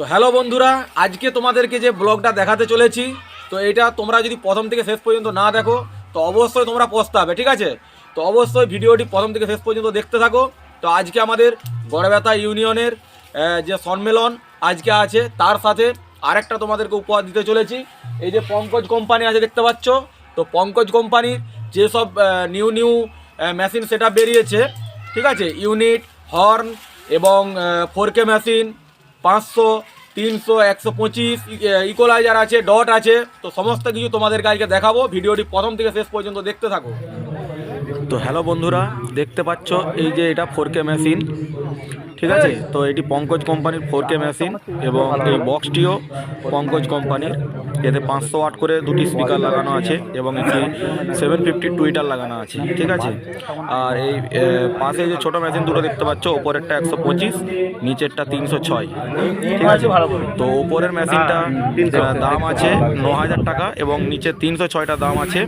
তো হ্যালো বন্ধুরা, আজকে তোমাদেরকে যে ব্লগটা দেখাতে চলেছি, তো এটা তোমরা যদি প্রথম থেকে শেষ পর্যন্ত না দেখো, তো অবশ্যই তোমরা পস্তাবে ঠিক আছে? তো অবশ্যই ভিডিওটি প্রথম থেকে শেষ পর্যন্ত দেখতে থাকো। তো আজকে আমাদের গড়বেতা ইউনিয়নের যে সম্মেলন আজকে আছে, তার সাথে আরেকটা তোমাদেরকে উপহার দিতে চলেছি। এই যে পঙ্কজ কোম্পানি আছে, দেখতে পাচ্ছ? তো পঙ্কজ কোম্পানির যেসব নিউ নিউ মেশিন সেটা বেরিয়েছে, ঠিক আছে? ইউনিট, হর্ন এবং ফোর কে মেশিন পাঁচশো, তিনশো, একশো পঁচিশ ইকোলাইজার আছে ডট আছে। তো সমস্ত কিছু তোমাদেরকে আজকে দেখাবো। ভিডিওটি প্রথম থেকে শেষ পর্যন্ত দেখতে থাকো। তো হ্যালো বন্ধুরা, দেখতে পাচ্ছ এই যে এটা ফোর কে মেশিন ঠিক আছে? তো এটি পঙ্কজ কোম্পানির ফোর কে মেশিন এবং এই বক্সটিও পঙ্কজ কোম্পানির। এতে পাঁচশো ওয়াট করে দুটি স্পিকার লাগানো আছে এবং একটি সেভেন ফিফটি টুইটার লাগানো আছে ঠিক আছে? আর এই পাশে যে ছোট মেশিন দুটো দেখতে পাচ্ছ ওপরেরটা একশো পঁচিশ নিচেরটা তিনশো ছয় ঠিক আছে? তো ওপরের মেশিনটা দাম আছে ন হাজার টাকা এবং নিচে তিনশো ছয়টা দাম আছে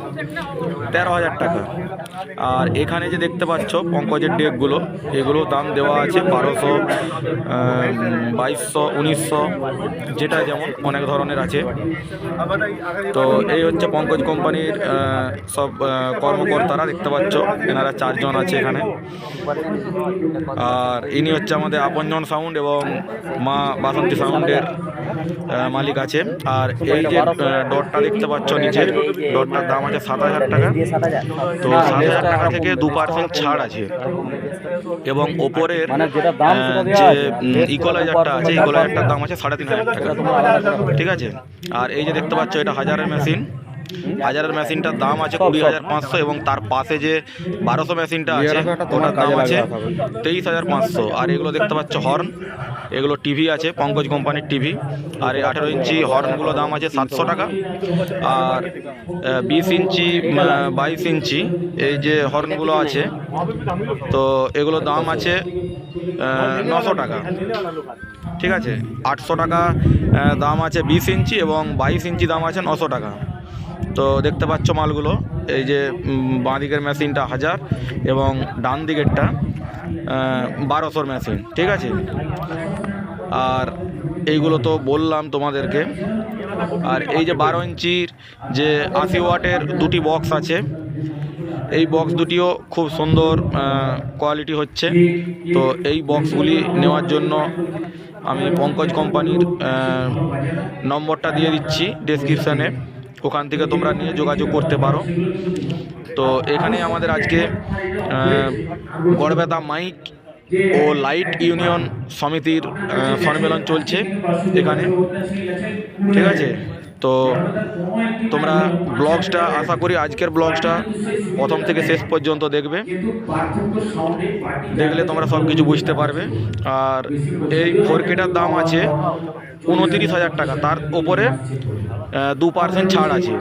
তেরো হাজার টাকা। আর এখানে যে দেখতে পাচ্ছ পঙ্কজের ডেকগুলো এগুলো দাম দেওয়া আছে বারোশো বাইশশো, উনিশশো, যেটা যেমন অনেক ধরনের আছে। তো এই হচ্ছে পঙ্কজ কোম্পানির সব কর্মকর্তারা, দেখতে পাচ্ছ, এনারা চারজন আছে এখানে। আর ইনি হচ্ছে আমাদের আপনজন সাউন্ড এবং মা বাসন্তী সাউন্ডের মালিক আছে। আর এই যে ডটটা দেখতে পাচ্ছ নিচে ডটটার দাম আছে সাত হাজার টাকা। তো সাত হাজার টাকা থেকে দু পার্সেন্ট ছাড় আছে। এবং ওপরের মানে যে আছে। ইকোলাইজারটা আছে ইকোলাইজারটার দাম আছে সাড়ে তিন হাজার টাকা। ঠিক আছে? আর এই যে দেখতে পাচ্ছ এটা হাজারের মেশিন হাজারের মেশিনটার দাম আছে কুড়ি হাজার পাঁচশো এবং তার পাশে যে বারোশো মেশিনটা আছে ওটার দাম আছে তেইশ হাজার পাঁচশো। আর এগুলো দেখতে পাচ্ছ হর্ন এগুলো টিভি আছে পঙ্কজ কোম্পানির টিভি। আর এই আঠেরো ইঞ্চি হর্নগুলো দাম আছে সাতশো টাকা। আর বিশ ইঞ্চি বাইশ ইঞ্চি এই যে হর্নগুলো আছে তো এগুলো দাম আছে নশো টাকা। ঠিক আছে? আটশো টাকা দাম আছে বিশ ইঞ্চি এবং বাইশ ইঞ্চি দাম আছে নশো টাকা। তো দেখতে পাচ্ছ মালগুলো, এই যে বাঁ দিকের মেশিনটা হাজার এবং ডান দিকেরটা বারোশোর মেশিন, ঠিক আছে? আর এইগুলো তো বললাম তোমাদেরকে। আর এই যে বারো ইঞ্চির যে আশি ওয়াটের দুটি বক্স আছে, এই বক্স দুটিও খুব সুন্দর কোয়ালিটি হচ্ছে। তো এই বক্সগুলি নেওয়ার জন্য আমি পঙ্কজ কোম্পানির নম্বরটা দিয়ে দিচ্ছি ডেসক্রিপশানে ওখান থেকে তোমরা নিয়ে যোগাযোগ করতে পারো। তো এখানে আমাদের আজকে গড়বেতা মাইক ও লাইট ইউনিয়ন সমিতির সম্মেলন চলছে এখানে। ঠিক আছে? তো তোমরা ব্লগসটা, আশা করি আজকের ব্লগসটা প্রথম থেকে শেষ পর্যন্ত দেখবে। দেখলে তোমরা সব কিছু বুঝতে পারবে। আর এই ফোর কেটার দাম আছে উনতিরিশ হাজার টাকা। তার ওপরে দু পার্সেন্ট ছাড় আছে।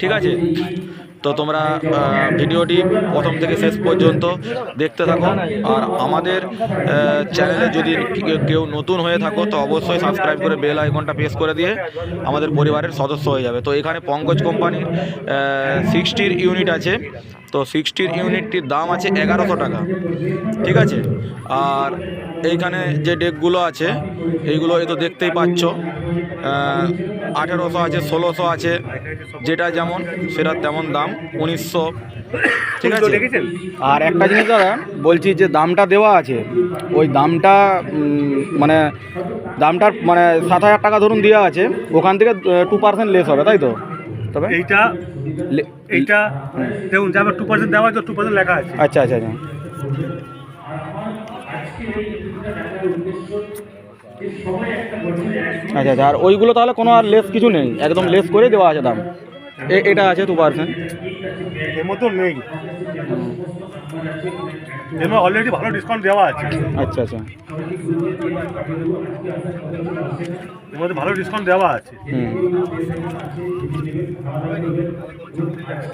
ঠিক আছে? তো তোমরা ভিডিওটি প্রথম থেকে শেষ পর্যন্ত দেখতে থাকো। আর আমাদের চ্যানেলে যদি কেউ নতুন হয়ে থাকো, তো অবশ্যই সাবস্ক্রাইব করে বেল আইকনটা প্রেস করে দিয়ে আমাদের পরিবারের সদস্য হয়ে যাবে। তো এখানে পঙ্কজ কোম্পানির সিক্সটির ইউনিট আছে। তো সিক্সটির ইউনিটটির দাম আছে এগারোশো টাকা। ঠিক আছে? আর এইখানে যে ডেকগুলো আছে এইগুলো এই তো দেখতেই পাচ্ছ। আঠেরোশো আছে ষোলোশো আছে যেটা যেমন সেটা তেমন দাম উনিশশো। ঠিক আছে? আর একটা জিনিস দাদা বলছি যে দামটা দেওয়া আছে ওই দামটা মানে দামটার মানে সাত হাজার টাকা ধরুন দেওয়া আছে ওখান থেকে টু পার্সেন্ট লেস হবে তাই তো? তবে? এইটা এইটা দেখুন যাবে টু পার্সেন্ট দেওয়া আছে টু পার্সেন্ট লেখা আছে। আচ্ছা আচ্ছা আচ্ছা। আচ্ছা আচ্ছা আর ওইগুলো তাহলে কোনো আর লেস কিছু নেই একদম লেস করে দেওয়া আছে দাম। এটা আছে টু পার্সেন্ট এর মতো নেই। এর অলরেডি ভালো ডিসকাউন্ট দেওয়া আছে। আচ্ছা আচ্ছা। এর মধ্যে ভালো ডিসকাউন্ট দেওয়া আছে। হুম।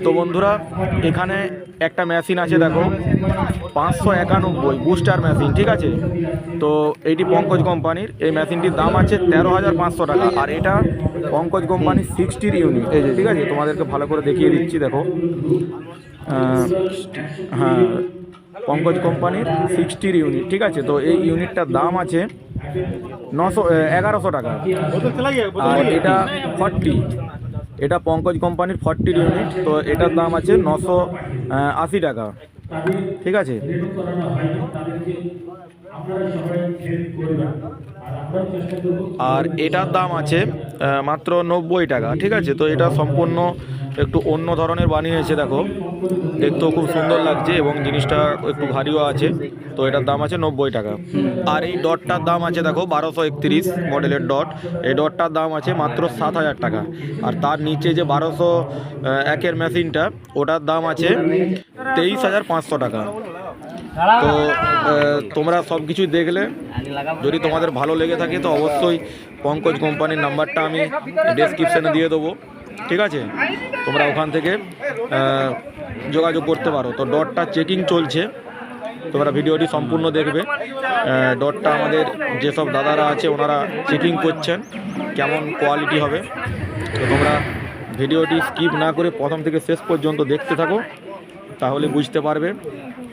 তো বন্ধুরা এখানে একটা মেশিন আছে দেখো। পাঁচশো একানব্বই বুস্টার মেশিন ঠিক আছে? তো এটি পঙ্কজ কোম্পানির। এই মেশিনটির দাম আছে তেরো হাজার পাঁচশো টাকা। আর এটা পঙ্কজ কোম্পানির সিক্সটির ইউনিট এই যে ঠিক আছে? তোমাদেরকে ভালো করে দেখিয়ে দিচ্ছি দেখো। হ্যাঁ। পঙ্কজ কোম্পানির সিক্সটির ইউনিট ঠিক আছে? তো এই ইউনিটটার দাম আছে নশো এগারোশো টাকা। আর এটা ফর্টি এটা পঙ্কজ কোম্পানির ফর্টি ইউনিট তো এটার দাম আছে নশো আশি টাকা। ঠিক আছে? আর এটার দাম আছে মাত্র নব্বই টাকা, ঠিক আছে? তো এটা সম্পূর্ণ একটু অন্য ধরনের বানিয়েছে দেখো। দেখতেও খুব সুন্দর লাগছে এবং জিনিসটা একটু ভারীও আছে, তো এটার দাম আছে নব্বই টাকা। আর এই ডটটার দাম আছে দেখো, বারোশো একত্রিশ মডেলের ডট। এই ডটটার দাম আছে মাত্র সাত হাজার টাকা। আর তার নিচে যে বারোশো একের মেশিনটা, ওটার দাম আছে তেইশ হাজার পাঁচশো টাকা। তো তোমরা সব কিছুই দেখলে। যদি তোমাদের ভালো লেগে থাকে তো অবশ্যই পঙ্কজ কোম্পানির নাম্বারটা আমি ডেসক্রিপশানে দিয়ে দেবো। ঠিক আছে? তোমরা ওখান থেকে যোগাযোগ করতে পারো। তো ডটটা চেকিং চলছে। তোমরা ভিডিওটি সম্পূর্ণ দেখবে। ডটটা আমাদের যেসব দাদারা আছে ওনারা চেকিং করছেন কেমন কোয়ালিটি হবে। তো তোমরা ভিডিওটি স্কিপ না করে প্রথম থেকে শেষ পর্যন্ত দেখতে থাকো। তাহলে বুঝতে পারবে।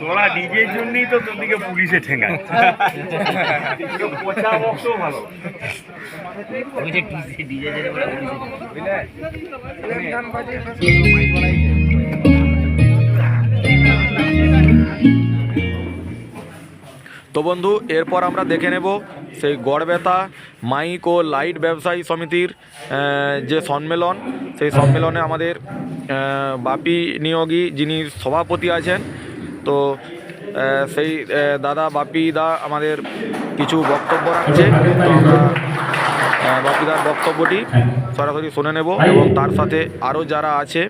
তোরা নিজের জন্যই তো তোদিকে পুলিশে ঠেঙ্গায়। পচা বক্স ভালো তো বন্ধু, এরপর আমরা দেখে নেব সেই গড়বেতা মাইক ও লাইট ব্যবসায়ী সমিতির যে সম্মেলন, সেই সম্মেলনে আমাদের বাপি নিয়োগী যিনি সভাপতি আছেন, তো সেই দাদা বাপি দা আমাদের কিছু বক্তব্য রাখছে। বাপিদার বক্তব্যটি সরাসরি শুনে নেব এবং তার সাথে আরও যারা আছে,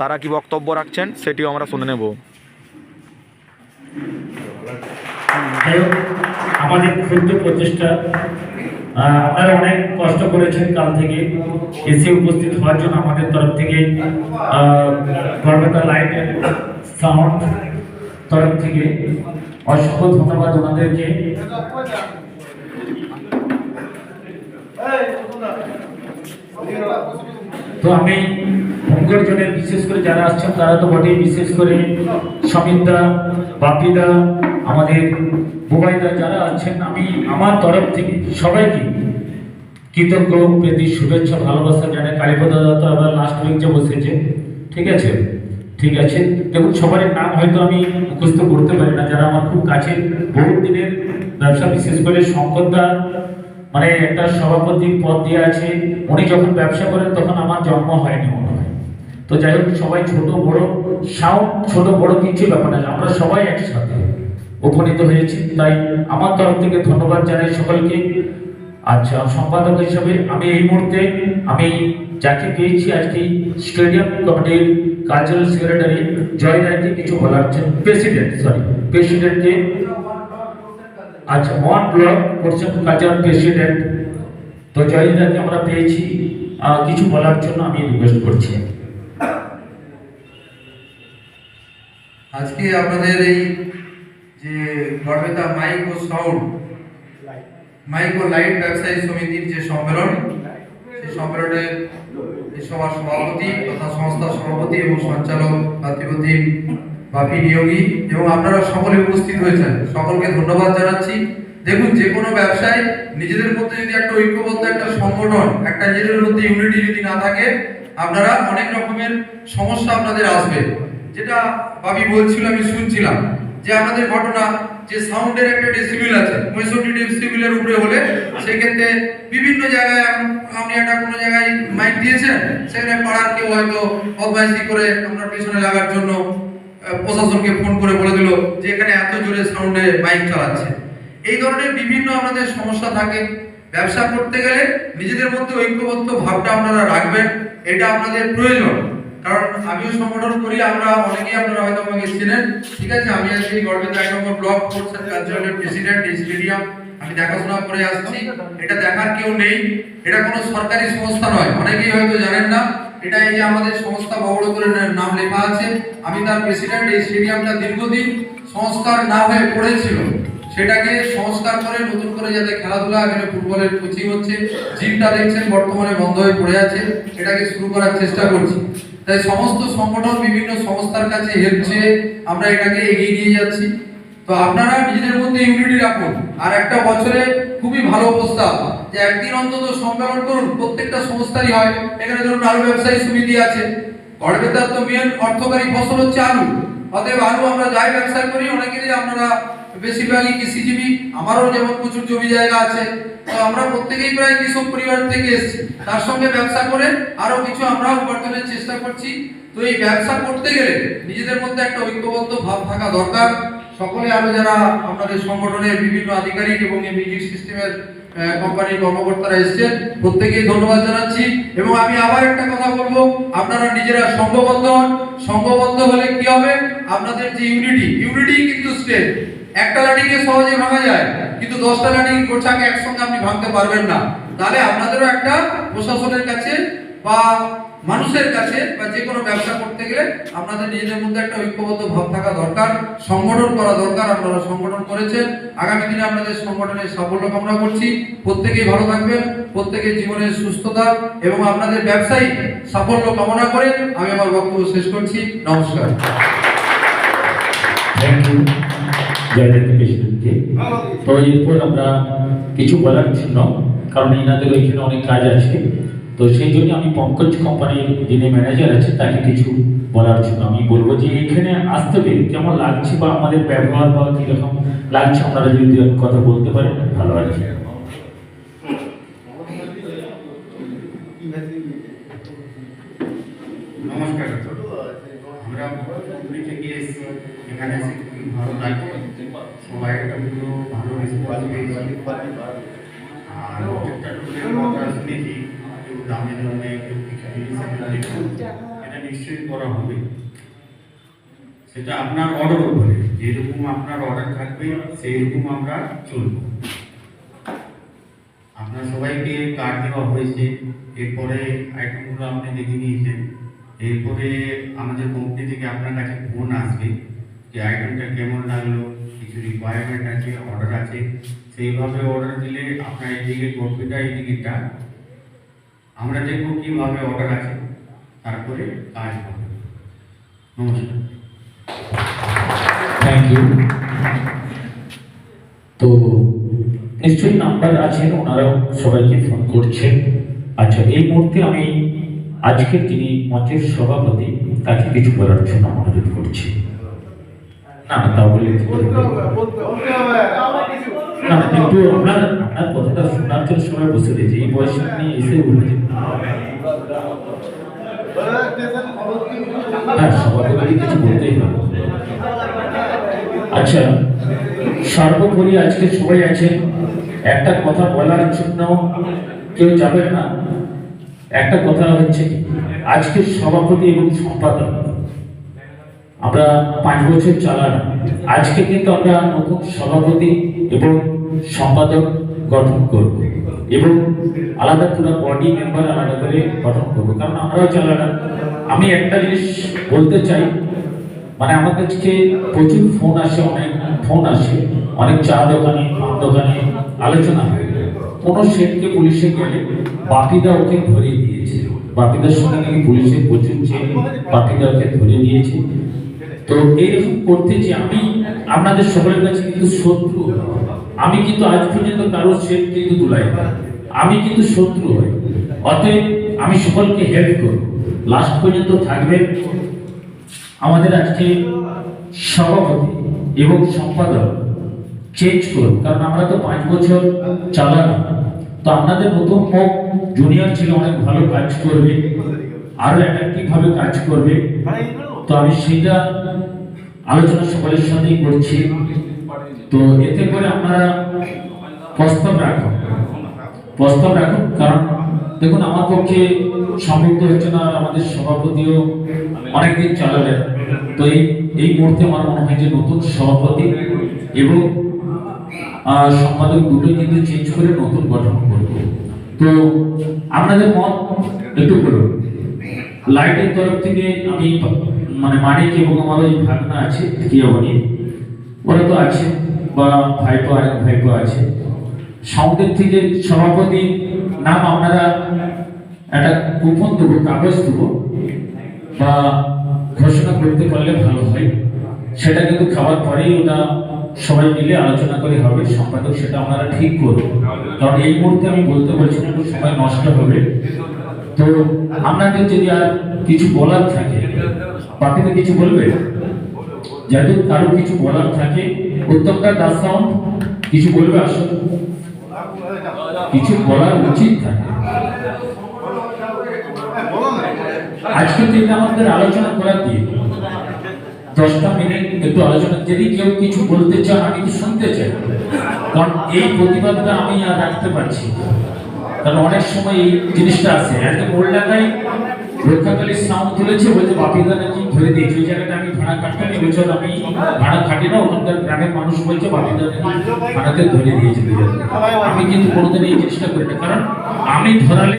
তারা কি বক্তব্য রাখছেন, সেটিও আমরা শুনে নেব। আমাদের ক্ষুদ্র প্রচেষ্টা আপনারা অনেক কষ্ট করেছেন কাল থেকে এসে উপস্থিত হওয়ার জন্য আমাদের তরফ থেকে গর্বতা লাইট সাউন্ড তরফ থেকে অসংখ্য ধন্যবাদ ওনাদেরকে। তো আমি মঙ্গল জনের বিশেষ করে যারা আসছেন, তারা তো বটেই বিশেষ করে সমিতদা বাপিদা আমাদের বুবাইদা যারা আছেন, আমি আমার তরফ থেকে সবাইকে কৃতজ্ঞ প্রীতি, শুভেচ্ছা, ভালোবাসা জানাই। কালীপদ দাদা তো আবার লাস্ট উইকে বসেছে, ঠিক আছে? ঠিক আছে? দেখুন, সবার নাম হয়তো আমি মুখস্থ করতে পারি না। যারা আমার খুব কাছে বহু দিনের ব্যবসা, বিশেষ করে শঙ্করদা মানে একটা সভাপতি পদ দিয়ে আছে, উনি যখন ব্যবসা করেন, তখন আমার জন্ম হয়নি মনে হয়। তো যাই হোক, সবাই ছোট, বড়, সাউন্ড ছোট, বড়, কিছু ব্যাপার না। আমরা সবাই একসাথে। উপনীত হয়েছি। তাই আমার তরফ থেকে ধন্যবাদ জানাই সকলকে। আচ্ছা সম্পাদক হিসেবে আমি এই মুহূর্তে আমি যাকে পেয়েছি আজকে স্টেডিয়াম কমিটির কালচারাল সেক্রেটারি জয় রায়কে কিছু বলার জন্য প্রেসিডেন্ট সরি প্রেসিডেন্টকে। আচ্ছা ওয়ান ব্লক পরিষদ কালচারাল প্রেসিডেন্ট। তো জয়দাকে আমরা পেয়েছি। কিছু বলার জন্য আমি রিকোয়েস্ট করছি। আজকে আপনাদের এই যে গড়বেতা মাইক ও সাউন্ড মাইক ও লাইট ব্যবসায়ী সমিতির যে সম্মেলন সেই সম্মেলনে সভার সভাপতি তথা সংস্থার সভাপতি এবং সঞ্চালক পার্থিপতি বাপি নিয়োগী এবং আপনারা সকলে উপস্থিত হয়েছেন। সকলকে ধন্যবাদ জানাচ্ছি। দেখুন যে কোনো ব্যবসায় নিজেদের মধ্যে যদি একটা ঐক্যবদ্ধ একটা সংগঠন একটা নিজেদের মধ্যে ইউনিটি যদি না থাকে আপনারা অনেক রকমের সমস্যা আপনাদের আসবে। যেটা বাবি বলছিল আমি শুনছিলাম। যে আমাদের ঘটনা, যে সাউন্ডের একটা ডেসিবেল আছে, পঁয়ষট্টি ডেসিবেলের উপরে হলে সেক্ষেত্রে বিভিন্ন জায়গায় আপনি একটা কোনো জায়গায় মাইক দিয়েছেন, সেখানে পাড়ার কেউ হয়তো বদমাইশি করে আপনার পেছনে লাগার জন্য প্রশাসনকে ফোন করে বলে দিল যে এখানে এত জোরে সাউন্ডে মাইক চালাচ্ছে। এই ধরনের বিভিন্ন আপনাদের সমস্যা থাকে। ব্যবসা করতে গেলে নিজেদের মধ্যে ঐক্যবদ্ধ ভাবটা আপনারা রাখবেন, এটা আপনাদের প্রয়োজন। কারণ আমিও সংগঠন করি, আমরা অনেকেই আপনারা হয়তো আমাকে চেনেন। ঠিক আছে, আমি আজকে গর্বিত এক নম্বর ব্লক ফোর্স এন্ড কালচারালের প্রেসিডেন্ট স্টেডিয়াম। আমি দেখাশোনা করে আসছি। এটা দেখার কেউ নেই। এটা কোনো সরকারি সংস্থা নয়। অনেকেই হয়তো জানেন না। এটা এই যে আমাদের সংস্থা বড় করে নাম লেখা আছে। আমি তার প্রেসিডেন্ট, এই স্টেডিয়ামটা দীর্ঘদিন সংস্কার না হয়ে পড়েছিল। সেটাকে সংস্কার করে, নতুন করে যাতে খেলাধুলা এখানে ফুটবলের কোচিং হচ্ছে, জিমটা দেখছেন বর্তমানে বন্ধ হয়ে পড়ে আছে, এটাকে শুরু করার চেষ্টা করছি। তাই সমস্ত সংগঠন বিভিন্ন সংস্থার কাছে হেল্প চেয়ে আমরা এটাকে এগিয়ে নিয়ে যাচ্ছি। তো আপনারা নিজেদের মধ্যে ইউনিটি রাখুন। আর একটা বছরে খুবই ভালো প্রস্তাব, যে একদিন অন্তত সম্মেলন করুন, প্রত্যেকটা সংস্থারই হয়। এখানে ধরুন আলু ব্যবসায়ী সমিতি আছে। গড়বেতার তো মেন অর্থকারী ফসল হচ্ছে আলু। অতএব আলু আমরা যাই ব্যবসা করি, অনেকেরই আপনারা বেশিরভাগই কৃষিজীবী, আমারও যেমন প্রচুর জমি জায়গা আছে, তো আমরা প্রত্যেকেই প্রায় কৃষক পরিবার থেকে এসেছি। তার সঙ্গে ব্যবসা করে আরও কিছু আমরা উপার্জনের চেষ্টা করছি। তো এই ব্যবসা করতে গেলে নিজেদের মধ্যে একটা ঐক্যবদ্ধ ভাব থাকা দরকার। সকলে আরও যারা আমাদের সংগঠনের বিভিন্ন আধিকারিক এবং এই মিউজিক সিস্টেমের কোম্পানির কর্মকর্তারা এসেছেন, প্রত্যেকেই ধন্যবাদ জানাচ্ছি। এবং আমি আবার একটা কথা বলব, আপনারা নিজেরা সংঘবদ্ধ হন। সংঘবদ্ধ হলে কি হবে? আপনাদের যে ইউনিটি ইউনিটি কিন্তু স্টেট একটা লাঠিকে সহজে ভাঙা যায়, কিন্তু দশটা লাঠি গোছাকে একসঙ্গে আপনি ভাঙতে পারবেন না। তাহলে আপনাদেরও একটা প্রশাসনের কাছে বা মানুষের কাছে বা যে কোনো ব্যবসা করতে গেলে আপনাদের নিজেদের মধ্যে একটা ঐক্যবদ্ধ ভাব থাকা দরকার, সংগঠন করা দরকার, আপনারা সংগঠন করেছেন। আগামী দিনে আপনাদের সংগঠনের সাফল্য কামনা করছি। প্রত্যেকেই ভালো থাকবেন, প্রত্যেকের জীবনের সুস্থতা এবং আপনাদের ব্যবসায়ী সাফল্য কামনা করে আমি আমার বক্তব্য শেষ করছি। নমস্কার। থ্যাংক ইউ তো এরপর আমরা কিছু বলার জন্য, কারণ এনাদের ওইখানে অনেক কাজ আছে। তো সেই জন্য আমি পঙ্কজ কোম্পানির যিনি ম্যানেজার আছে, তাকে কিছু বলার জন্য আমি বলব যে, এখানে আসতে হবে কেমন লাগছে বা আমাদের ব্যবহার বা কীরকম লাগছে, আপনারা যদি কথা বলতে পারেন, ভালো আছে নমস্কার। আমরা পুরী এখানে সেটা আপনার অর্ডার উপরে যেরকম আপনার অর্ডার থাকবে সেই রকম আমরা চলবো। আপনার সবাইকে কার্ড দেওয়া হয়েছে। এরপরে আইটেমগুলো আপনি দেখে নিয়েছেন। এরপরে আমাদের কোম্পানি থেকে আপনার কাছে ফোন আসবে। যে আইটেমটা কেমন লাগল, কিছু রিকোয়ারমেন্ট আছে অর্ডার আছে, সেইভাবে অর্ডার দিলে আপনার এদিকে কপিটা এদিকেটা আমরা দেখব কীভাবে অর্ডার আছে, তারপরে কাজ হবে। নমস্কার। থ্যাংক ইউ তো নিশ্চয়ই নাম্বার আছেন, ওনারাও সবাইকে ফোন করছেন। আচ্ছা এই মুহূর্তে আমি আজকের যিনি মঞ্চের সভাপতি, তাকে কিছু বলার জন্য অনুরোধ করছি। না না আপনার কথাটা রয়েছে। এই বয়সে এসে হ্যাঁ কিছু বলতেই হবে। আচ্ছা সর্বোপরি আজকে সবাই আছেন। একটা কথা বলার জন্য কেউ যাবেন না। একটা কথা হচ্ছে, আজকে সভাপতি এবং সম্পাদক। আমরা পাঁচ বছর চালালাম আজকে কিন্তু আমরা নতুন সভাপতি এবং সম্পাদক গঠন করব এবং আলাদা পুরো বডি মেম্বার আলাদা করে গঠন করব। কারণ আমরাও চালালাম আমি একটা জিনিস বলতে চাই মানে আমার কাছে প্রচুর ফোন আসে, অনেক ফোন আসে। অনেক চা দোকানে, পান দোকানে আলোচনা হয় কোনো শেঠকে পুলিশে গেলে বাপিদা ওকে ধরিয়ে দিয়েছে। বাপিদার সঙ্গে নাকি পুলিশের প্রচুর চেন বাপিদা ওকে ধরিয়ে দিয়েছে। তো এইরকম করতে যে আমি আপনাদের সকলের কাছে কিন্তু শত্রু। আমি কিন্তু আজ পর্যন্ত কারোর শেখ কিন্তু তুলাই আমি কিন্তু শত্রু হই। অতএব আমি সকলকে হেল্প করব। লাস্ট পর্যন্ত থাকবে আমাদের আজকে সভাপতি এবং সম্পাদক চেঞ্জ করুন। কারণ আমরা তো পাঁচ বছর চালানো। তো আপনাদের নতুন মুখ জুনিয়র ছিল, অনেক ভালো কাজ করবে, আরও অ্যাক্টিভ ভাবে কাজ করবে। তো আমি সেটা আলোচনা সকলের সাথেই করছি। তো এতে করে আপনারা প্রস্তাব রাখুন। প্রস্তাব রাখুন, কারণ দেখুন, আমার পক্ষে তো হচ্ছে না আমাদের সভাপতিও অনেকদিন চালালেন। তো এই এই মুহূর্তে আমার মনে হয় যে নতুন সভাপতি এবং সম্পাদক দুটোই কিন্তু চেঞ্জ করে নতুন গঠন করব। তো আপনাদের মত একটু বলুন। লাইটের তরফ থেকে আমি মানে মানিক এবং আমার ওই ভাগনা আছে কিয়াবনি ওরা তো আছে, বা ভাইপো আরেক ভাইপো আছে। সাউন্ডের থেকে সভাপতি নাম আপনারা একটা কুপন দেবো, কাগজ দেবো, বা ঘোষণা করতে পারলে ভালো হয়। সেটা কিন্তু খাওয়ার পরেই ওটা সবাই মিলে আলোচনা করে হবে, সম্পাদক সেটা আপনারা ঠিক করুন। কারণ এই মুহূর্তে আমি বলতে পারছি না সময় নষ্ট হবে। তো আপনাদের যদি আর কিছু বলার থাকে, পার্টিতে কিছু বলবে? যাতে কারও কিছু বলার থাকে, উত্তমটা দাস সাউন্ড, কিছু বলবে আসুন। কিছু বলার উচিত থাকে। আজকে থেকে আমাদের আলোচনা করার দিন। দশটা মিনিট একটু আলোচনা। যদি কেউ কিছু বলতে চান, আমি তো শুনতে চাই। কারণ এই প্রতিবাদটা আমি আর রাখতে পারছি। কারণ অনেক সময় এই জিনিসটা আছে। একদম মোড় ঢাকায় রক্ষাকালী সাউন্ড তুলেছে বলছে বাপিদা নাকি ধরে দিয়েছে? ওই জায়গাটা আমি ভাড়া কাটতাম এই বছর আমি ভাড়া খাটি না, ওখানকার গ্রামের মানুষ বলছে বাপিদা নাকি ভাড়াতে ধরে দিয়েছে আমি কিন্তু কোনোদিন এই জিনিসটা করি না কারণ আমি ধরালে